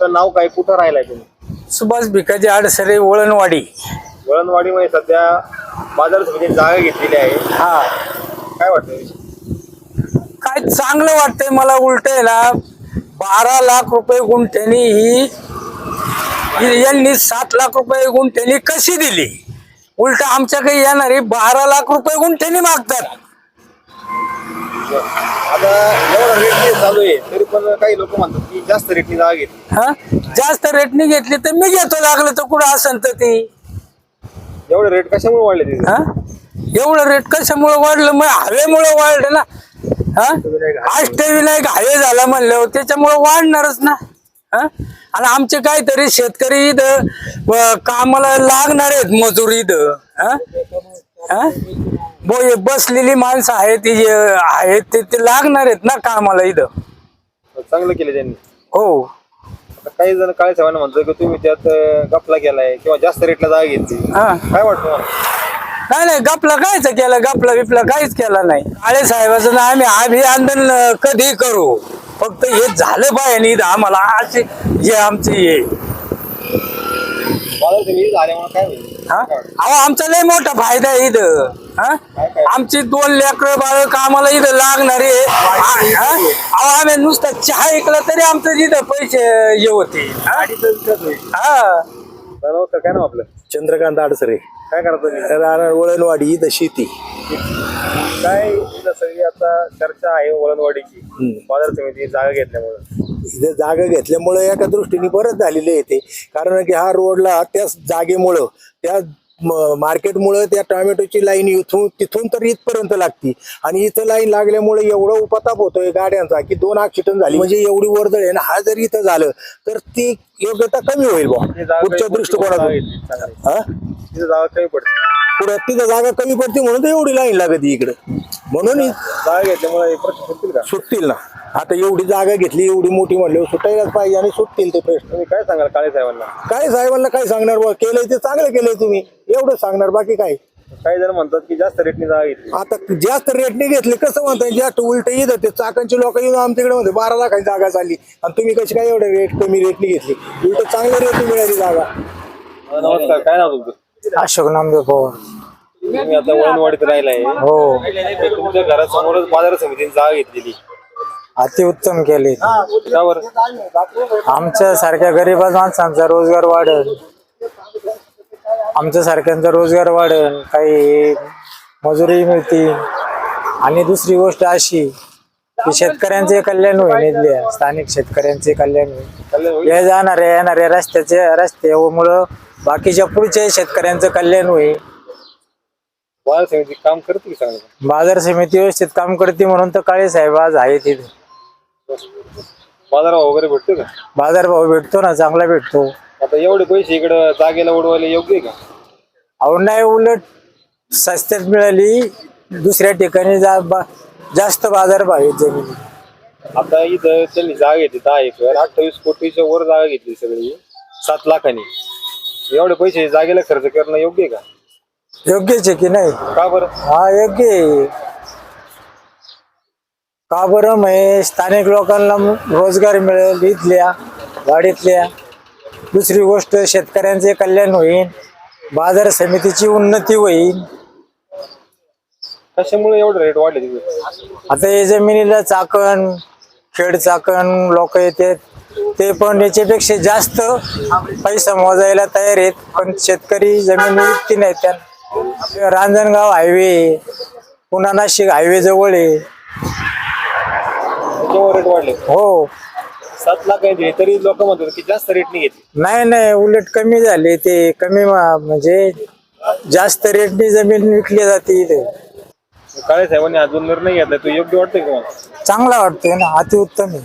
आपलं नाव काय? कुठं राहिलाय तुम्ही? सुभाष भिकाजी आडसरे वळणवाडी. वळणवाडीमध्ये सध्या बाजार समितीने जागा घेतलेली आहे. हा. काय वाटतं काय चांगलं वाटतंय मला उलट आहे ना बारा लाख रुपये गुंठ्यानी ही यांनी सात लाख रुपये गुंठ्यानी कशी दिली? उलट आमच्या काही येणारी बारा लाख रुपये गुंठ्यानी मागतात. आता एवढा रेट चालू आहे तरी पण काही लोक म्हणतात की जास्त रेटनी जागा घेतली हा जास्त रेटनी घेतली तर मी घेतो लागलं तर कुठं असन तर ती? एवढे रेट कशामुळे वाढले तिथे हा? एवढं रेट कशामुळे वाढलं? मग हवेमुळे वाढलं ना. हा? अष्टविनायक हवे झाला म्हणलं त्याच्यामुळे वाढणारच ना. हा? आणि आमचे काहीतरी शेतकरी इथं कामाला लागणार आहेत मजूर इथं. हा? हा? बो बसलेली माणसं आहेत ती जे आहेत ते ते लागणार आहेत ना कामाला इथं. चांगलं केलं त्यांनी. हो. आता काही जण काळे साहेबांना म्हणतो की तुम्ही त्यात अं, गफला केलाय किंवा जास्त रेटला जागा घेतली. हा. काय वाटतं तुम्हाला? नाही नाही गपला कायच केलं गपला बिपला काहीच केला नाही. काळे साहेबाचं ना आम्ही अभिनंदन अं, कधी करू? फक्त हे झालं पाहिजे नाही आम्हाला. असे जे आमचे हे झाल्यामुळे काय होईल? हा? अहो आमचा लय मोठा फायदा आहे इथं. आमची दोन लेकर बाळ कामाला इथं लागणारे. आम्ही नुसता चहा ऐकला तरी आमचं तिथं पैसे हे होते. हा? हा. नमस्कार काय नाव आपलं चंद्रकांत आडसरे. काय करा तुम्ही? राहणार वळणवाडी इथं शेती. काय इथं सगळी आता चर्चा आहे वळणवाडीची? बाजार समिती जागा घेतल्यामुळे. इथे जागा घेतल्यामुळे एका दृष्टीने बरंच झालेले आहे ते. कारण की हा रोडला त्या जागेमुळं त्या मार्केटमुळं त्या टोमॅटोची लाईन इथून तिथून तर इथपर्यंत लागती. आणि इथं लाईन लागल्यामुळे एवढा उपताप होतोय गाड्यांचा की दोन ऍक्सिडेंट झाली. म्हणजे एवढी वर्दळ आहे ना हा जर इथं झालं तर ती योग्यता कमी होईल बा पुढच्या दृष्टिकोनातून. जागा कमी पडते. पुढे तिथं जागा कमी पडते म्हणून तर एवढी लाईन लागत इकडे. म्हणून जागा घेतल्यामुळे हे प्रश्न सुटतील का? सुटतील ना. आता एवढी जागा घेतली एवढी मोठी म्हणल्यावर सुटायलाच पाहिजे आणि सुटतील ते प्रश्न. तुम्ही काय सांगाल काळे साहेबांना? काय साहेबांना काय सांगणार बा केलंय ते चांगलं केलंय तुम्ही. एवढं सांगणार बाकी काय? काही जण म्हणतात की जास्त रेटनी जागा घेतली. आता जास्त रेटने घेतले कसं म्हणताय जास्त उलट येत ते चाकांचे लोक येऊन आमच्याकडे म्हणते बारा लाखाची जागा चालली आणि तुम्ही कशी काय एवढं रेट कमी रेटने घेतली? उलट चांगल्या रेटने मिळाली जागा. नमस्कार काय नाव तुमचं? अशोक नामदेव पवार. तुम्ही आता वळणवाडीत राहिलाय. हो. तर तुमच्या घरासमोरच बाजार समितीने जागा घेतलेली. अतिउत्तम केले. त्यावर आमच्या सारख्या गरीब माणसांचा रोजगार वाढेल. आमच्या सारख्यांचा रोजगार वाढेल काही मजुरी मिळतील. आणि दुसरी गोष्ट अशी की शेतकऱ्यांचे कल्याण होईल इथल्या स्थानिक शेतकऱ्यांचे कल्याण होईल. हे जाणारे येणारे रस्त्याचे रस्त्यामुळं बाकीच्या पुढच्या शेतकऱ्यांचं कल्याण होईल. बाजार समिती काम करते चांगलं बाजार समिती व्यवस्थित काम करते म्हणून तर काळे साहेब आज आहे तिथे. बाजार वगैरे भेटतो का? बाजारभाव भेटतो ना चांगला भेटतो. आता एवढे पैसे इकडं जागेला उडवायला योग्य आहे का? अहो नाही उलट सस्त्यात मिळाली दुसऱ्या ठिकाणी जा बा- जास्त बाजार भाव आहेत जमिनी आता इथं त्यांनी जागा घेतली दहा एकर अठ्ठावीस कोटीच्या वर जागा घेतली सगळी सात लाखांनी. एवढे पैसे जागेला खर्च करणं योग्य आहे का? योग्यच आहे की नाही? का बरं? हा योग्य आहे. का बरं म्हणजे स्थानिक लोकांना रोजगार मिळेल इथल्या वाडीतल्या. दुसरी गोष्ट शेतकऱ्यांचे कल्याण होईल बाजार समितीची उन्नती होईल. कशामुळे एवढे रेट वाढले तिथे? आता हे जमिनीला चाकण खेड चाकण लोक येतात. ते पण याच्यापेक्षा जास्त पैसा मोजायला तयार आहेत पण शेतकरी जमीन विकती नाहीत त्या रांजणगाव हायवे पुन्हा नाशिक हायवे जवळ आहे. त्याच्यावर रेट वाढले? हो. सात लाख आहे तरी लोक म्हणतात की जास्त रेटने घेतली. नाही नाही उलट कमी झाले ते कमी मा- म्हणजे जास्त रेटने जमीन विकली जाते इथे. काळे साहेबांनी अजून निर्णय घेतला तो योग्य वाटतोय का चांगला वाटतोय ना अतिउत्तम आहे.